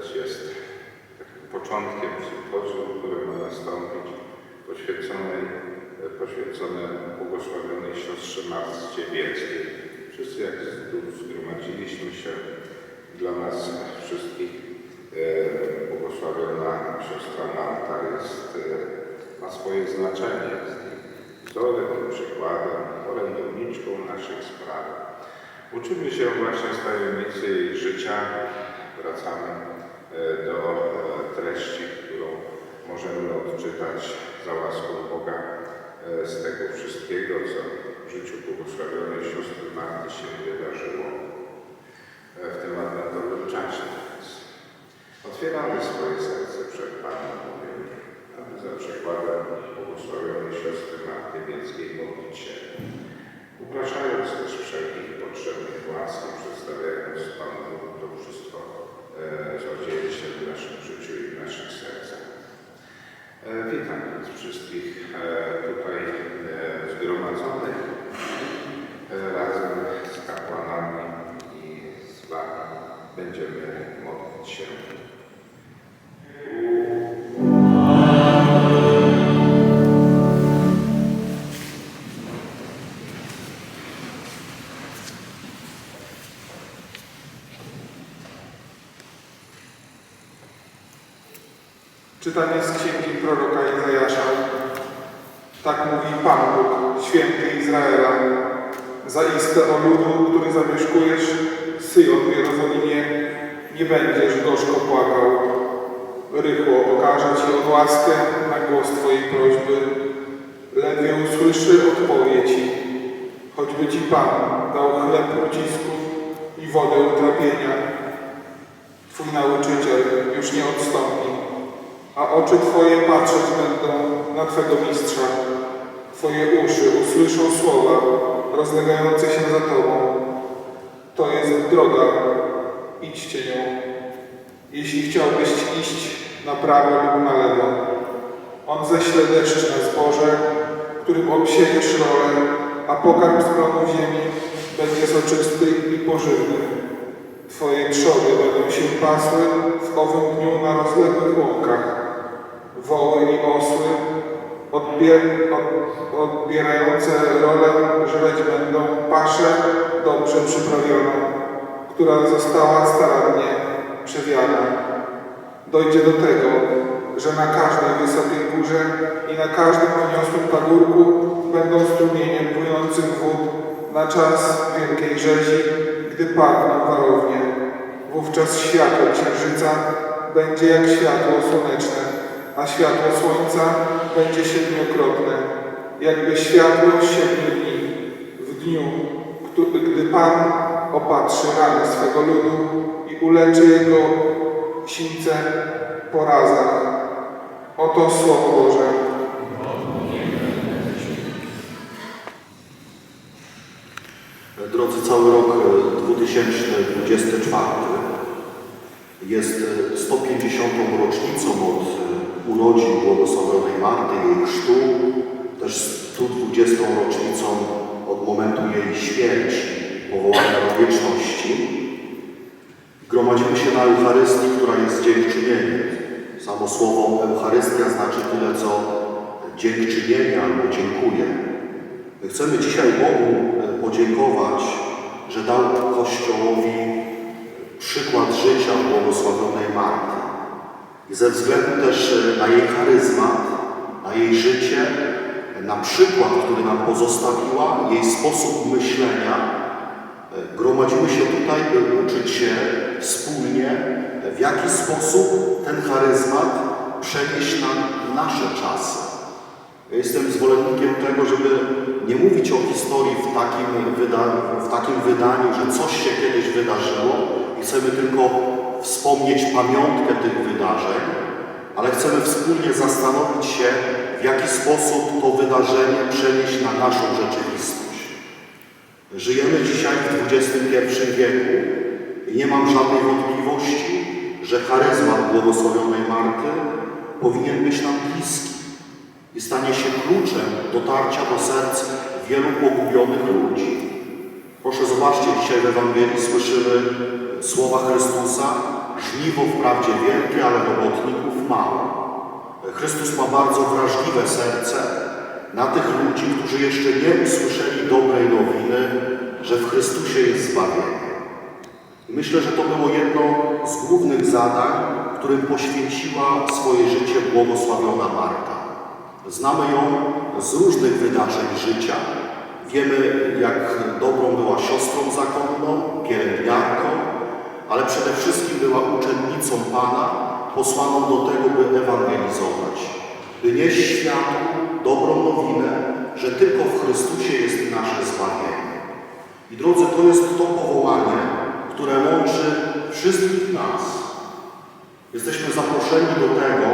też jest takim początkiem sympozjum, które ma nastąpić poświęconej, poświęcone błogosławionej siostrze Marcie Wieckiej. Wszyscy jak tu zgromadziliśmy się, dla nas wszystkich e, błogosławiona siostra Marta jest, e, ma swoje znaczenie. Jest wzorem, przykładem, orędowniczką naszych spraw. Uczymy się właśnie z tajemnicy jej życia. Wracamy do e, treści, którą możemy odczytać za łaską Boga e, z tego wszystkiego, co w życiu błogosławionej siostry Marty się wydarzyło e, w tym adwentowym czasie. Otwieramy swoje serce przed Panem Bogiem, aby za przykładem błogosławionej siostry Marty Wieckiej modlić się, upraszając też wszelkich potrzebnych łaski, przedstawiając Panu to wszystko, e, co dzieje się w naszym życiu i w naszych sercach. E, Witam więc wszystkich e, tutaj e, zgromadzonych e, razem z kapłanami i z Wami będziemy modlić się. Czytanie z księgi proroka Izajasza. Tak mówi Pan Bóg, święty Izraela. Zaiste o ludu, który zamieszkujesz, Syjon w Jerozolimie, nie będziesz gorzko płakał. Rychło okaże Ci o łaskę na głos Twojej prośby. Ledwie usłyszy, odpowie Ci. Choćby Ci Pan dał chleb ucisku i wodę utrapienia, Twój nauczyciel już nie odstąpi a oczy Twoje patrzeć będą na Twego mistrza. Twoje uszy usłyszą słowa rozlegające się za Tobą. To jest droga, idźcie nią. Jeśli chciałbyś iść na prawo lub na lewo, On ześle deszcz na zboże, którym obsiejesz rolę, a pokarm z plonu ziemi będzie soczysty i pożywny. Twoje trzody się pasły w owym dniu na rozległych łąkach. Woły i osły odbier, od, odbierające rolę żreć będą paszę dobrze przyprawioną, która została starannie przewiana. Dojdzie do tego, że na każdej wysokiej górze i na każdym poniosłym pagórku będą strumienie płynących wód na czas wielkiej rzezi, gdy padną warownie. Wówczas światło księżyca będzie jak światło słoneczne, a światło słońca będzie siedmiokrotne, jakby światło siedmiu dni, w dniu, gdy Pan opatrzy rany swego ludu i uleczy jego sińce po razach. Oto Słowo Boże. Drodzy, cały rok e, 2024 jest e, 150. rocznicą od e, urodzin błogosławionej Marty, jej chrztu, też 120. rocznicą od momentu jej śmierci, powołania do wieczności. Gromadzimy się na Eucharystii, która jest dziękczynieniem. Samo słowo Eucharystia znaczy tyle, co dziękczynienie albo dziękuję. My chcemy dzisiaj Bogu e, podziękować, że dał Kościołowi przykład życia błogosławionej Marty. Ze względu też e, na jej charyzmat, na jej życie, na przykład, który nam pozostawiła, jej sposób myślenia, e, gromadzimy się tutaj, by uczyć się wspólnie, w jaki sposób ten charyzmat przenieść na nasze czasy. Ja jestem zwolennikiem tego, żeby nie mówić o historii w takim, wydaniu, w takim wydaniu, że coś się kiedyś wydarzyło chcemy tylko wspomnieć pamiątkę tych wydarzeń, ale chcemy wspólnie zastanowić się, w jaki sposób to wydarzenie przenieść na naszą rzeczywistość. Żyjemy dzisiaj w XXI wieku i nie mam żadnej wątpliwości, że charyzmat błogosławionej Marty powinien być nam bliski i stanie się kluczem dotarcia do serc wielu pogubionych ludzi. Proszę zobaczcie, dzisiaj w Ewangelii słyszymy słowa Chrystusa, żniwo wprawdzie wielkie, ale robotników mało. Chrystus ma bardzo wrażliwe serce na tych ludzi, którzy jeszcze nie usłyszeli dobrej nowiny, że w Chrystusie jest zbawienie. Myślę, że to było jedno z głównych zadań, którym poświęciła swoje życie błogosławiona Marta. Znamy ją z różnych wydarzeń życia. Wiemy, jak dobrą była siostrą zakonną, pielęgniarką, ale przede wszystkim była uczennicą Pana, posłaną do tego, by ewangelizować, by nieść światu dobrą nowinę, że tylko w Chrystusie jest nasze zbawienie. I drodzy, to jest to powołanie, które łączy wszystkich nas. Jesteśmy zaproszeni do tego,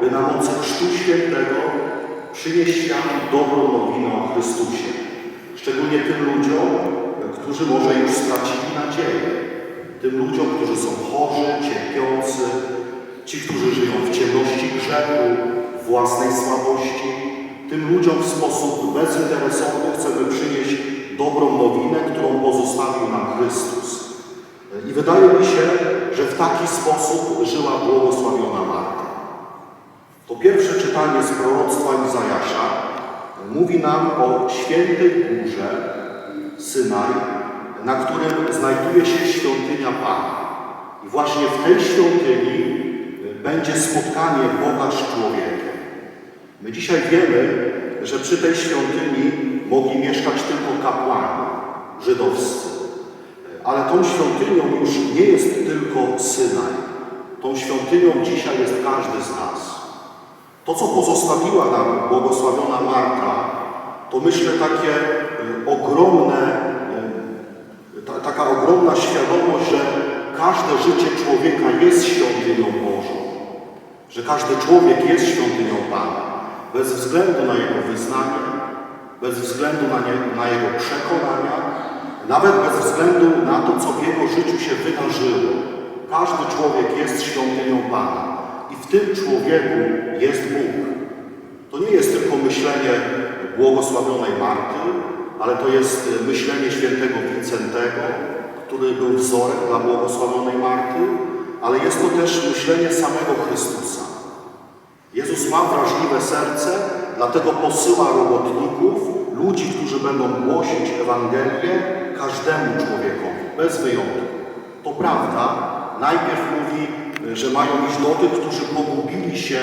by na mocy Chrztu Świętego przynieść światu dobrą nowinę o Chrystusie. Szczególnie tym ludziom, którzy może już stracili nadzieję. Tym ludziom, którzy są chorzy, cierpiący, ci, którzy żyją w ciemności grzechu, własnej słabości. Tym ludziom w sposób bezinteresowny chcemy przynieść dobrą nowinę, którą pozostawił nam Chrystus. I wydaje mi się, że w taki sposób żyła błogosławiona Marta. To pierwsze czytanie z proroctwa Izajasza mówi nam o świętej górze Synaj, na którym znajduje się świątynia Pana. I właśnie w tej świątyni będzie spotkanie Boga z człowiekiem. My dzisiaj wiemy, że przy tej świątyni mogli mieszkać tylko kapłani żydowscy. Ale tą świątynią już nie jest tylko Synaj. Tą świątynią dzisiaj jest każdy z nas. To, co pozostawiła nam błogosławiona Marta, to myślę takie y, ogromne, y, ta, taka ogromna świadomość, że każde życie człowieka jest świątynią Bożą. Że każdy człowiek jest świątynią Pana. Bez względu na jego wyznanie, bez względu na, nie, na jego przekonania, nawet bez względu na to, co w jego życiu się wydarzyło. Każdy człowiek jest świątynią Pana. I w tym człowieku jest Bóg. To nie jest tylko myślenie błogosławionej Marty, ale to jest myślenie świętego Wincentego, który był wzorem dla błogosławionej Marty, ale jest to też myślenie samego Chrystusa. Jezus ma wrażliwe serce, dlatego posyła robotników, ludzi, którzy będą głosić Ewangelię każdemu człowiekowi, bez wyjątku. To prawda, najpierw mówi, że mają iść do tych, którzy pogubili się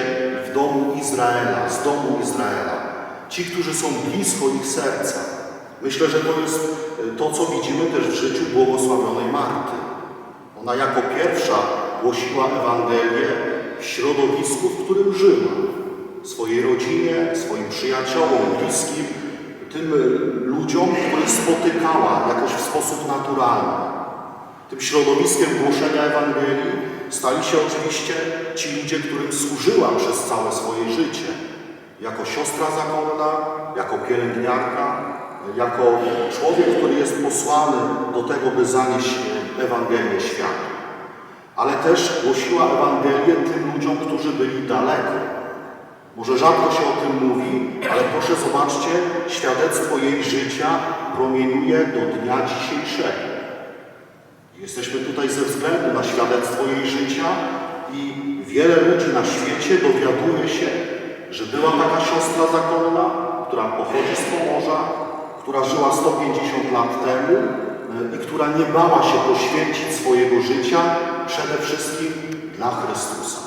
w domu Izraela, z domu Izraela. Ci, którzy są blisko ich serca. Myślę, że to jest to, co widzimy też w życiu błogosławionej Marty. Ona jako pierwsza głosiła Ewangelię w środowisku, w którym żyła. Swojej rodzinie, swoim przyjaciołom, bliskim, tym ludziom, których spotykała jakoś w sposób naturalny. Tym środowiskiem głoszenia Ewangelii stali się oczywiście ci ludzie, którym służyła przez całe swoje życie. Jako siostra zakonna, jako pielęgniarka, jako człowiek, który jest posłany do tego, by zanieść Ewangelię światu. Ale też głosiła Ewangelię tym ludziom, którzy byli daleko. Może rzadko się o tym mówi, ale proszę zobaczcie, świadectwo jej życia promieniuje do dnia dzisiejszego. Jesteśmy tutaj ze względu na świadectwo jej życia i wiele ludzi na świecie dowiaduje się, że była taka siostra zakonna, która pochodzi z Pomorza, która żyła 150 lat temu e, i która nie bała się poświęcić swojego życia przede wszystkim dla Chrystusa.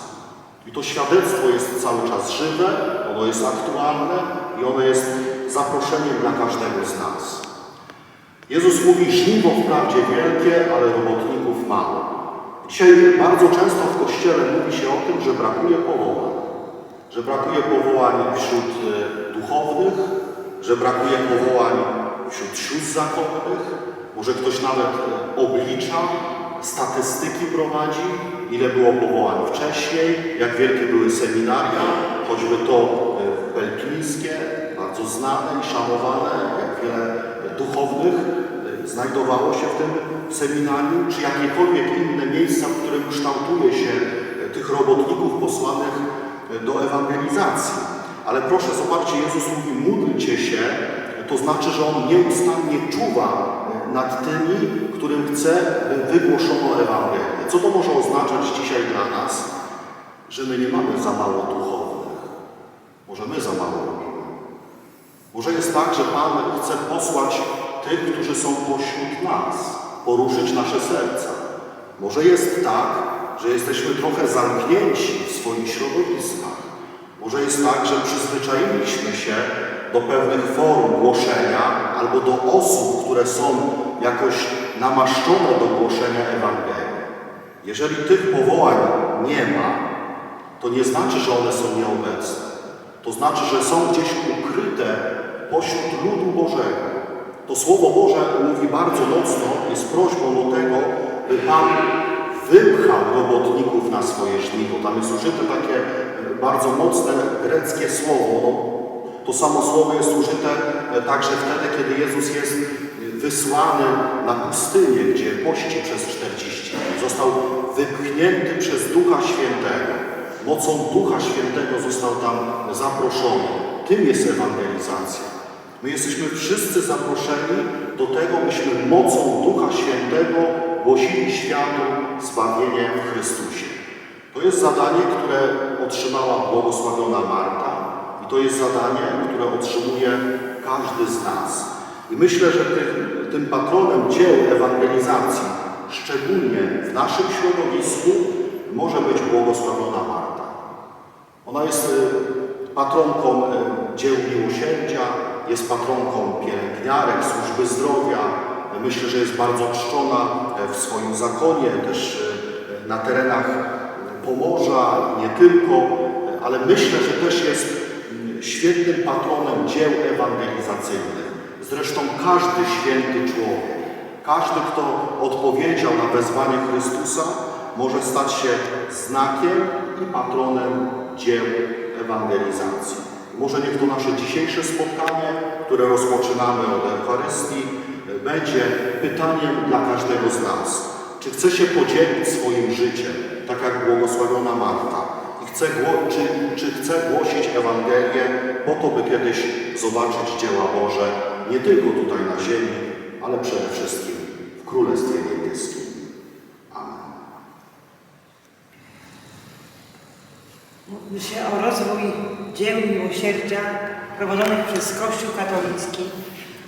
I to świadectwo jest cały czas żywe, ono jest aktualne i ono jest zaproszeniem dla każdego z nas. Jezus mówi, żniwo wprawdzie wielkie, ale robotników mało. Dzisiaj bardzo często w Kościele mówi się o tym, że brakuje powołań. Że brakuje powołań wśród e, duchownych, że brakuje powołań wśród sióstr zakonnych. Może ktoś nawet e, oblicza, statystyki prowadzi, ile było powołań wcześniej, jak wielkie były seminaria, choćby to e, belkińskie, bardzo znane i szanowane, jak wiele duchownych znajdowało się w tym seminarium, czy jakiekolwiek inne miejsca, w którym kształtuje się e, tych robotników posłanych e, do ewangelizacji. Ale proszę, zobaczcie, Jezus mówi, módlcie się, to znaczy, że On nieustannie czuwa e, nad tymi, którym chce, by wygłoszono Ewangelię. Co to może oznaczać dzisiaj dla nas? Że my nie mamy za mało duchownych. Może my za mało. Może jest tak, że Pan chce posłać tych, którzy są pośród nas, poruszyć nasze serca. Może jest tak, że jesteśmy trochę zamknięci w swoich środowiskach. Może jest tak, że przyzwyczailiśmy się do pewnych form głoszenia albo do osób, które są jakoś namaszczone do głoszenia Ewangelii. Jeżeli tych powołań nie ma, to nie znaczy, że one są nieobecne. To znaczy, że są gdzieś ukryte pośród ludu Bożego. To Słowo Boże mówi bardzo mocno, jest prośbą do tego, by Pan wypchał robotników na swoje żniwo. Tam jest użyte takie bardzo mocne greckie słowo. No, to samo słowo jest użyte także wtedy, kiedy Jezus jest wysłany na pustynię, gdzie pości przez 40 dni. Został wypchnięty przez Ducha Świętego. Mocą Ducha Świętego został tam zaproszony. Tym jest ewangelizacja. My jesteśmy wszyscy zaproszeni do tego, byśmy mocą Ducha Świętego głosili światu zbawienie w Chrystusie. To jest zadanie, które otrzymała błogosławiona Marta i to jest zadanie, które otrzymuje każdy z nas. I myślę, że tym, tym patronem dzieł ewangelizacji, szczególnie w naszym środowisku, może być błogosławiona Marta. Ona jest y, patronką y, dzieł miłosierdzia, jest patronką pielęgniarek, służby zdrowia. Myślę, że jest bardzo czczona w swoim zakonie, też e, na terenach Pomorza, nie tylko, ale myślę, że też jest mm, świetnym patronem dzieł ewangelizacyjnych. Zresztą każdy święty człowiek, każdy, kto odpowiedział na wezwanie Chrystusa, może stać się znakiem i patronem dzieł ewangelizacji. Może niech to nasze dzisiejsze spotkanie, które rozpoczynamy od Eucharystii, będzie pytaniem dla każdego z nas. Czy chce się podzielić swoim życiem, tak jak błogosławiona Marta, i chce, czy, czy chce głosić Ewangelię po to, by kiedyś zobaczyć dzieła Boże, nie tylko tutaj na ziemi, ale przede wszystkim w Królestwie Niebieskim. Amen. Módlmy się o rozwój dzieł miłosierdzia prowadzonych przez Kościół katolicki,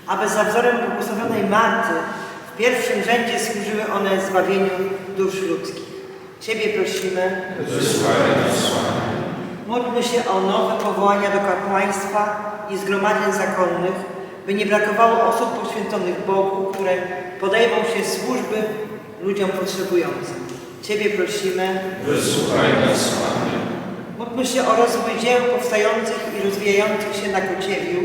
aby za wzorem błogosławionej Marty w pierwszym rzędzie służyły one zbawieniu dusz ludzkich. Ciebie prosimy. Módlmy się o nowe powołania do kapłaństwa i zgromadzeń zakonnych, by nie brakowało osób poświęconych Bogu, które podejmą się służby ludziom potrzebującym. Ciebie prosimy. Módlmy się o rozwój dzieł powstających i rozwijających się na Kociewiu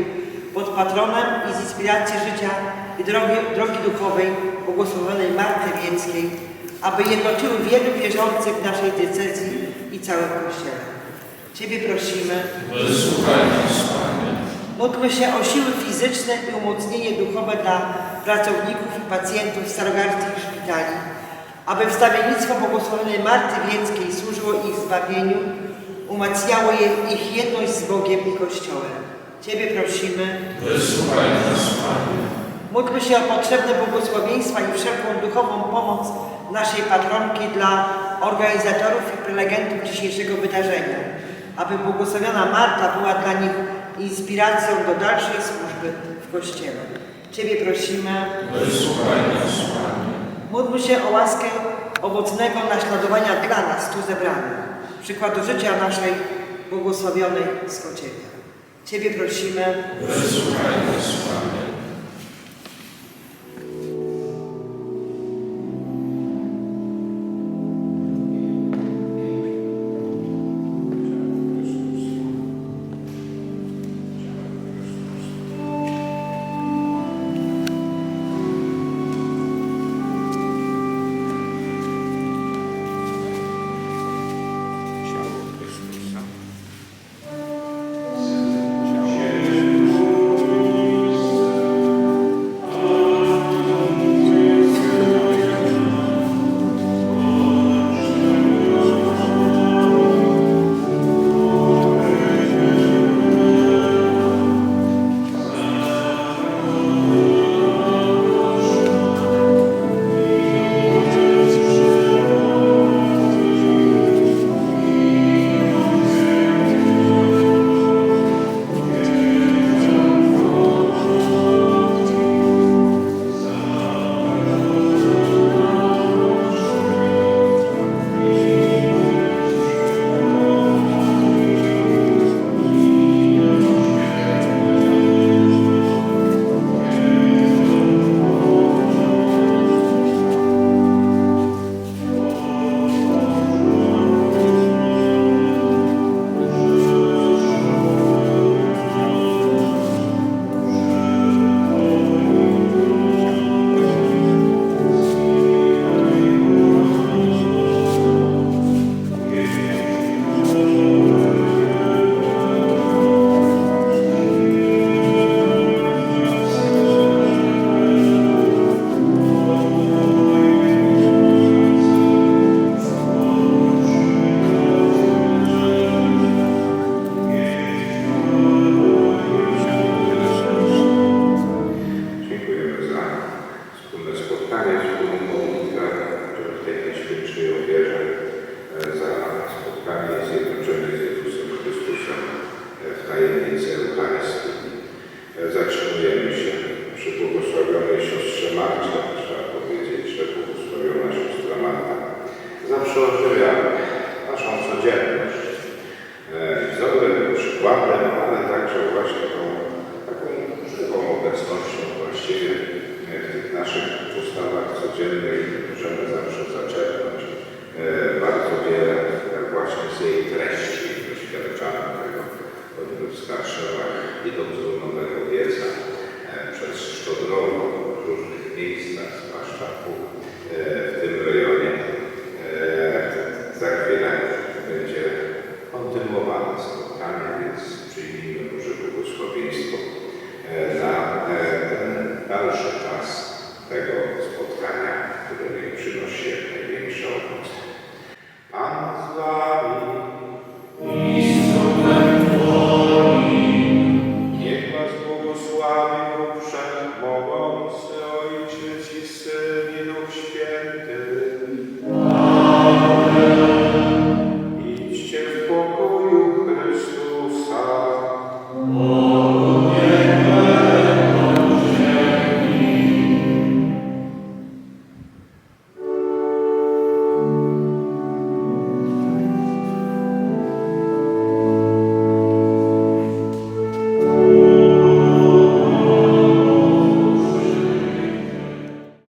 pod patronem i z inspiracji życia i drogi, drogi duchowej błogosławionej Marty Wieckiej, aby jednoczyły wielu wierzących w naszej diecezji i całym Kościele. Ciebie prosimy. Módlmy się o siły fizyczne i umocnienie duchowe dla pracowników i pacjentów starogardzkich szpitali, aby wstawiennictwo błogosławionej Marty Wieckiej służyło ich zbawieniu, umacniało je, ich jedność z Bogiem i Kościołem. Ciebie prosimy. Módlmy się o potrzebne błogosławieństwa i wszelką duchową pomoc naszej patronki dla organizatorów i prelegentów dzisiejszego wydarzenia, aby błogosławiona Marta była dla nich inspiracją do dalszej służby w Kościele. Ciebie prosimy. Módlmy się o łaskę owocnego naśladowania dla nas tu zebranych, przykładu życia naszej błogosławionej Skociewia. Ciebie prosimy.